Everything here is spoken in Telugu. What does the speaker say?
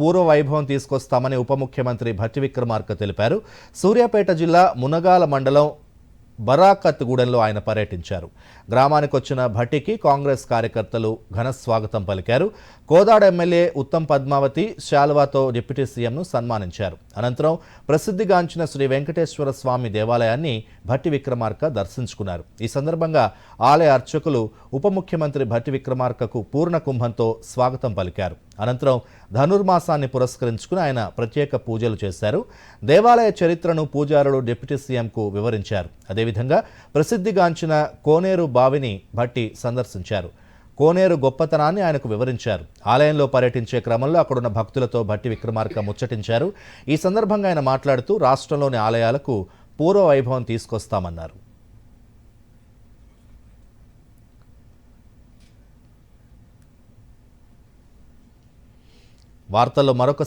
పూర్వ వైభవం తీసుకొస్తామని ఉప ముఖ్యమంత్రి భట్టి విక్రమార్క తెలిపారు. సూర్యాపేట జిల్లా మునగాల మండలం బరాకత్గూడెంలో ఆయన పర్యటించారు. గ్రామానికి వచ్చిన భట్టికి కాంగ్రెస్ కార్యకర్తలు ఘన స్వాగతం పలికారు. కోదాడ ఎమ్మెల్యే ఉత్తమ్ పద్మావతి శాల్వాతో డిప్యూటీ సీఎంను సన్మానించారు. అనంతరం ప్రసిద్ధిగాంచిన శ్రీ వెంకటేశ్వర స్వామి దేవాలయాన్ని భట్టి విక్రమార్క దర్శించుకున్నారు. ఈ సందర్భంగా ఆలయ అర్చకులు ఉప ముఖ్యమంత్రి భట్టి విక్రమార్కకు పూర్ణ కుంభంతో స్వాగతం పలికారు. అనంతరం ధనుర్మాసాన్ని పురస్కరించుకుని ఆయన ప్రత్యేక పూజలు చేశారు. దేవాలయ చరిత్రను పూజారులు డిప్యూటీ సీఎంకు వివరించారు. అదేవిధంగా ప్రసిద్ధిగాంచిన కోనేరు బావిని భట్టి సందర్శించారు. కోనేరు గొప్పతనాన్ని ఆయనకు వివరించారు. ఆలయంలో పర్యటించే క్రమంలో అక్కడున్న భక్తులతో భట్టి విక్రమార్క ముచ్చటించారు. ఈ సందర్భంగా ఆయన మాట్లాడుతూ రాష్ట్రంలోని ఆలయాలకు పూర్వ వైభవం తీసుకొస్తామన్నారు. వార్తల్లో మరొక